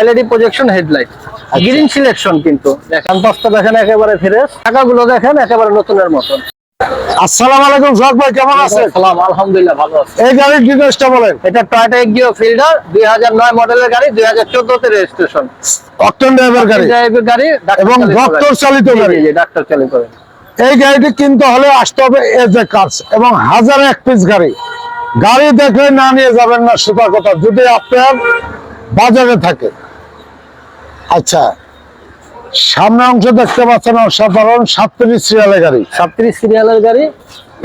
LED projection headlight green selection কিন্তু। দেখেন পাঁচটা দেখেন একেবারে ফ্রেশ। টাকাগুলো দেখেন একেবারে নতুনের মতন। আসসালামু আলাইকুম ভাই কেমন আছেন? সালাম আলহামদুলিল্লাহ ভালো আছে। এই গাড়ির বলেন। এটা টয়টা এক্সিও ফিল্ডার দুই হাজার নয় মডেলের গাড়ি দুই হাজার চোদ্দতে রেজিস্ট্রেশন অকটেন ড্রাইভার গাড়ি। ড্রাইভের গাড়ি এবং চালিত ডক্টর গাড়ি। চালিত গাড়ি। জি, জি, ডাক্তার চালিত। এই গাড়িটি কিনতে হলে আসতে হবে এজ এ কার্স এবং হাজার এক পিস গাড়ি। গাড়ি দেখলে না নিয়ে যাবেন না সেটা কথা যদি আপনার বাজারে থাকে। আচ্ছা সামনে অংশ দেখতে পাচ্ছেন অসাধারণ সাতত্রিশ সিরিয়ালের গাড়ি। সাতত্রিশ সিরিয়ালের গাড়ি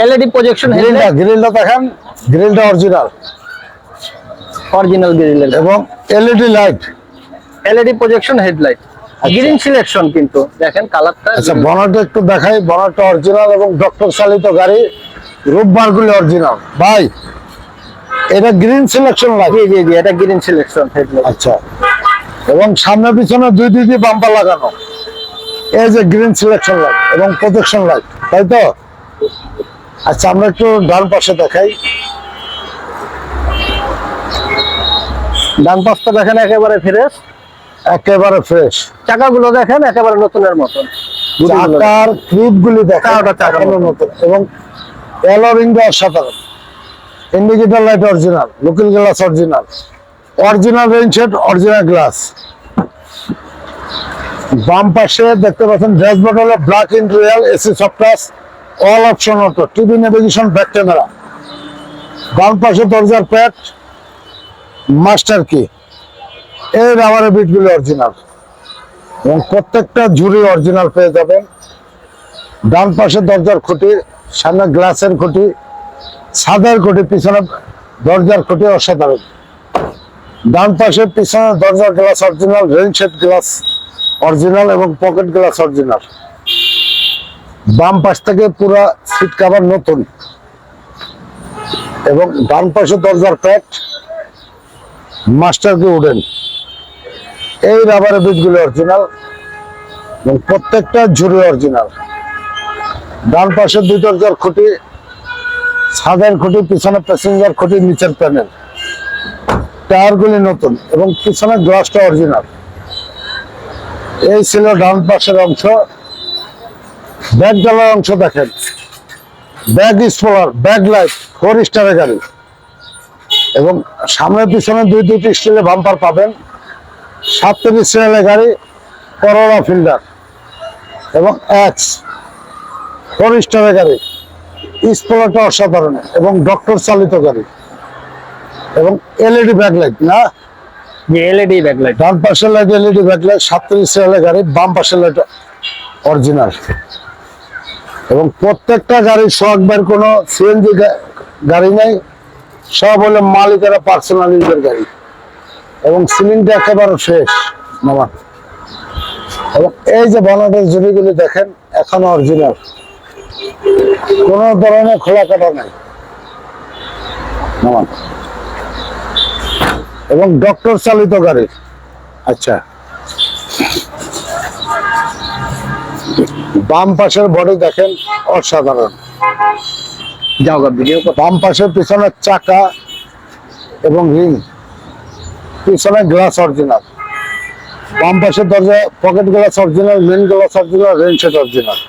এলইডি প্রজেকশন গ্রিলটা গ্রিলটা দেখেন গ্রিলটা অরিজিনাল অরিজিনাল গ্রিলের এবং LED light LED projection headlight green selection কিন্তু। দেখেন কালারটা আচ্ছা বনাটা একটু দেখাই বনাটা অরিজিনাল এবং ডক্টর চালিত গাড়ি রূপবার গুলি অরিজিনাল ভাই এটা গ্রিন সিলেকশন জি লাগে জি জি এটা গ্রিন সিলেকশন হেডলাইট আচ্ছা। এবং সামনে পিছনে দুই দুইটি বাম্পার লাগানো। এই যে গ্রিন সিলেকশন লাইট এবং প্রোটেকশন লাইট তাই তো? আচ্ছা আমরা একটু ডান পাশে দেখাই। ডান পাশটা দেখেন একেবারে ফ্রেশ একেবারে ফ্রেশ চাকাগুলো দেখেন একেবারে নতুনের মতন। চাকার ক্লিপ গুলি দেখা চাকাটা চাকার এখনও মতো। নতুন। এবং এলোরিংটা অসাধারণ indicator light original looking glass original original set original glass বাম পাশে দেখতে পাচ্ছেন ড্যাশবোর্ড হলো black in real AC software all option auto TV navigation back camera বাম পাশে দরজার প্যাড মাস্টার কি এই রাবারের বিটগুলি অরিজিনাল এবং প্রত্যেকটা ঝুড়ি অরিজিনাল পেয়ে যাবেন। ডান পাশে দরজার খুঁটি, সামনে গ্লাসের খুঁটি, ছাদের খুঁটি, পিছনে দরজার খুঁটি অসাধারণ। ডান পাশে পিছনে দরজার glass original rain shade glass original এবং পকেট গ্লাস অরিজিনাল বাম পাশ থেকে পুরো সিট কাভার নতুন। এবং ডান পাশে দরজার প্যাট মাস্টার কি উডেন এই রাবারের বিটগুলো অরিজিনাল এবং প্রত্যেকটা ঝুড়ি অরিজিনাল ডান পাশে দুই দরজার খুঁটি ছাদের খুঁটি, পিছনে প্যাসেঞ্জার খুঁটি, নিচের প্যানেল টায়ারগুলি নতুন এবং পিছনে গ্লাসটা অরিজিনাল এই ছিল ডান পাশের অংশ। ব্যাক ডালার অংশ দেখেন। Back spoiler back light, four স্টারের গাড়ি। এবং সামনে পিছনে দুই দুটি স্টিলের বাম্পার পাবেন। সাতত্রিশ সিরিয়ালের গাড়ি করোনা ফিল্ডার এবং এক্স ফোর স্টারের গাড়ি। স্পোলারটা অসাধারণ এবং ডক্টর চালিত গাড়ি। এবং এলইডি ব্যাকলাইট না? যে এলইডি ব্যাকলাইট ডান পাশের লাইট এলইডি ব্যাকলাইট সাতত্রিশ সিরিয়ালের গাড়ি বাম পাশের লাইট অরিজিনাল এবং প্রত্যেকটা গাড়ি সোহাগবার কোনো সিএনজি গাড়ি নেই সব হলো মালিকেরা পার্সোনাল ইউজের গাড়ি। এবং সিলিংটা একেবারে ফ্রেশ মামা। এবং এই যে বনাটের জুড়িগুলি দেখেন এখনও অরিজিনাল কোন ধরনের খোলা কাটা নাই মামা। এবং ডক্টর চালিত গাড়ি। আচ্ছা। বাম পাশের বডি দেখেন অসাধারণ। বাম পাশের পিছনের চাকা এবং রিং পিছনে গ্লাস অরিজিনাল বাম পাশের দরজা pocket glass original main glass original rain set original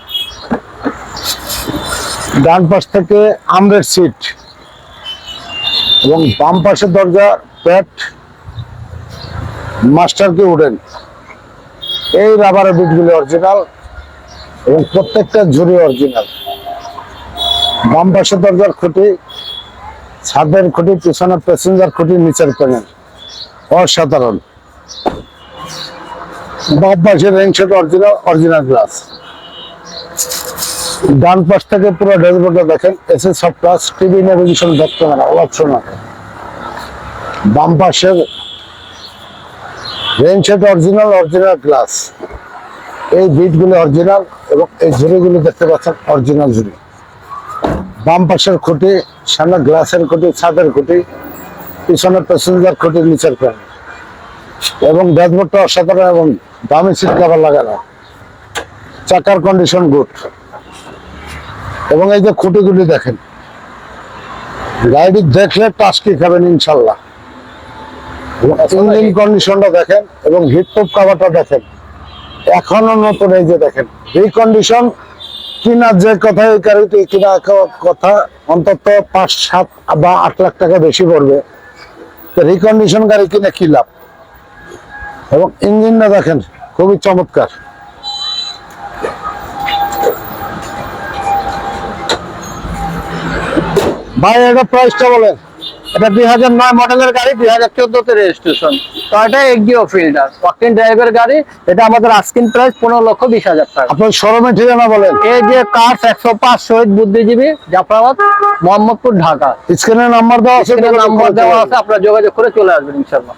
ডান পাশ থেকে আমরের সিট এবং বাম পাশের দরজা, প্যাট মাস্টার কি উডেন এই রাবারের বিটগুলি অরিজিনাল এবং প্রত্যেকটা ঝুড়ি অরিজিনাল বাম পাশের দরজার খুঁটি, ছাদের খুঁটি, পিছনের প্যাসেঞ্জার খুঁটি, নিচের প্যানেল অসাধারণ। বাম পাশের রেঞ্জ অরিজিনাল অরিজিনাল গ্লাস ডান পাশ থেকে পুরো ড্যাশবোর্ডটা দেখেন এসে সব প্লাস টিভি নেভিগেশন দেখতে পারে অপশন আছে। বাম পাশের range set original original glass এই বিটগুলো অরিজিনাল এবং এই ঝুড়িগুলো দেখতে পাচ্ছেন অরিজিনাল ঝুড়ি। বাম পাশের খুঁটি, সামনে গ্লাসের খুঁটি, ছাদের খুঁটি, পিছনে প্যাসেঞ্জার খুঁটি, নিচের প্যান এবং ড্যাশবোর্ডটা অসাধারণ এবং দামি সিট কাভার লাগানো। চাকার কন্ডিশন গুড এবং এই যে খুঁটিগুলি দেখেন গাড়ি দেখলে টাস্কি খাবেন ইনশাল্লাহ। ইঞ্জিন কন্ডিশনটা দেখেন এবং হিট প্রুফ কাভারটা দেখেন। এখনও নতুন এই যে দেখেন, এই কন্ডিশন কিনা যে কথা এই গাড়িতে কিনা কথা, অন্তত পাঁচ, সাত বা আট লাখ টাকা বেশি পড়বে। তো রিকন্ডিশন গাড়ি কিনে কি লাভ? এবং ইঞ্জিনটা দেখেন, খুবই চমৎকার। ভাই এটা প্রাইসটা বলেন। এটা দুই হাজার নয় মডেলের গাড়ি দুই হাজার চোদ্দতে রেজিস্ট্রেশন তো এটা এগিও ফিল্ডার ওয়াকিং ড্রাইভের গাড়ি। এটা আমাদের আস্কিন প্রাইস পনেরো লক্ষ বিশ হাজার টাকা। আপনার শোরুমে ঠিকানা বলেন। এই যে কার্স একশো পাঁচ শহীদ বুদ্ধিজীবী জাফরাবাদ মোহাম্মদপুর ঢাকা। স্ক্রিনে নাম্বার দেওয়া আছে নাম্বার দেওয়া আছে আপনারা যোগাযোগ করে চলে আসবেন ইনশাল্লাহ